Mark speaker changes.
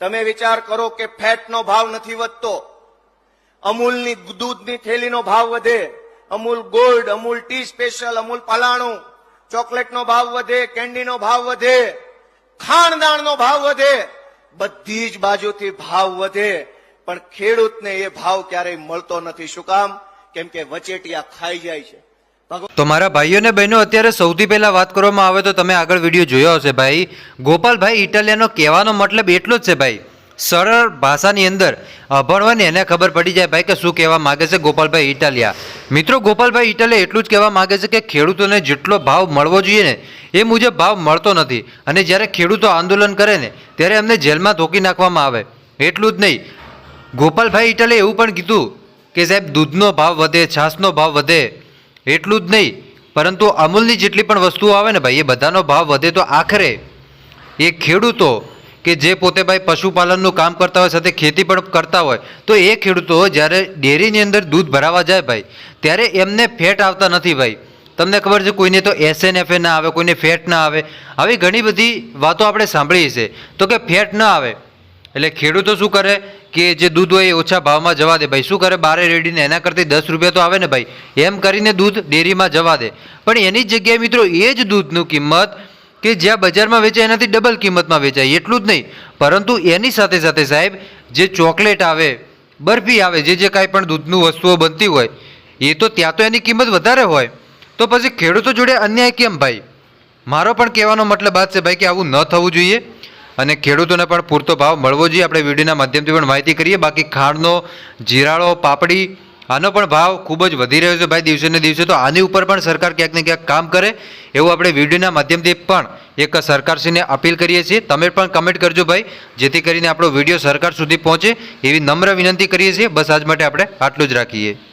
Speaker 1: તમે વિચાર કરો કે ફેટનો ભાવ નથી વધતો. અમૂલની દૂધની થેલીનો ભાવ વધે. Amul gold, Amul tea special, Amul પલાણું. ચોકલેટનો ભાવ વધે, કેન્ડીનો ભાવ વધે. ખાણદાણનો ભાવ વધે. બધી જ બાજુથી ભાવ વધે. પણ ખેડૂતને એ ભાવ ક્યારેય મળતો નથી. શું કામ? કેમ કે વચેટિયા ખાઈ જાય છે.
Speaker 2: તો મારા ભાઈઓ અને બહેનો, અત્યારે સૌથી પહેલા વાત કરવામાં આવે તો તમે આગળ વીડિયો જોયો હશે ભાઈ. ગોપાલભાઈ ઇટાલિયાનો કહેવાનો મતલબ એટલો જ છે ભાઈ. સરળ ભાષાની અંદર અભણ હોય ને એને ખબર પડી જાય ભાઈ કે શું કહેવા માગે છે ગોપાલભાઈ ઇટાલિયા. મિત્રો, ગોપાલભાઈ ઇટાલિયા એટલું જ કહેવા માગે છે કે ખેડૂતોને જેટલો ભાવ મળવો જોઈએ ને, એ મુજબ ભાવ મળતો નથી. અને જ્યારે ખેડૂતો આંદોલન કરે ને, ત્યારે એમને જેલમાં ધોકી નાખવામાં આવે. એટલું જ નહીં. ગોપાલભાઈ ઇટાલે એવું પણ કીધું કે સાહેબ, દૂધનો ભાવ વધે, છાશનો ભાવ વધે. એટલું જ નહીં, પરંતુ અમૂલની જેટલી પણ વસ્તુઓ આવે ને ભાઈ, એ બધાનો ભાવ વધે તો આખરે. એ ખેડૂતો કે જે પોતે ભાઈ પશુપાલનનું કામ કરતા હોય, સાથે ખેતી પણ કરતા હોય, તો એ ખેડૂતો જ્યારે ડેરીની અંદર દૂધ ભરાવા જાય ભાઈ, ત્યારે એમને ફેટ આવતા નથી ભાઈ. તમને ખબર છે કોઈને તો એસએનએફએ ના આવે, કોઈને ફેટ ના આવે. આવી ઘણી બધી વાતો આપણે સાંભળીએ છે તો કે ફેટ ન આવે એટલે ખેડૂતો શું કરે કે જે દૂધ હોય એ ઓછા ભાવમાં જવા દે. ભાઈ, શું કરે? બારે રેડીને એના કરતી દસ રૂપિયા તો આવે ને ભાઈ? એમ કરીને દૂધ ડેરીમાં જવા દે. પણ એની જગ્યાએ મિત્રો એ જ દૂધનું કિંમત કે જ્યાં બજારમાં વેચાય એનાથી ડબલ કિંમતમાં વેચાય. એટલું જ નહીં. પરંતુ એની સાથે સાથે સાહેબ, જે ચોકલેટ આવે, બરફી આવે, જે જે કાંઈ પણ દૂધનું વસ્તુઓ બનતી હોય, એ તો ત્યાં તો એની કિંમત વધારે હોય. તો પછી ખેડૂતો જોડે અન્યાય કેમ ભાઈ? મારો પણ કહેવાનો મતલબ આ છે ભાઈ કે આવું ન થવું જોઈએ. અને ખેડૂતોને પણ પૂરતો ભાવ મળવો જોઈએ. આપણે વિડીયોના માધ્યમથી પણ માહિતી કરીએ. બાકી ખાંડનો જીરાળો, પાપડી, આનો પણ ભાવ ખૂબ જ વધી રહ્યો છે ભાઈ દિવસે ને દિવસે. તો આની ઉપર પણ સરકાર ક્યાંક ને ક્યાંક કામ કરે એવું આપણે વિડીયોના માધ્યમથી પણ એક સરકારશ્રીને અપીલ કરીએ છીએ. તમે પણ કમેન્ટ કરજો ભાઈ, જેથી કરીને આપણો વીડિયો સરકાર સુધી પહોંચે. એવી નમ્ર વિનંતી કરીએ છીએ. બસ આજ માટે આપણે આટલું જ રાખીએ.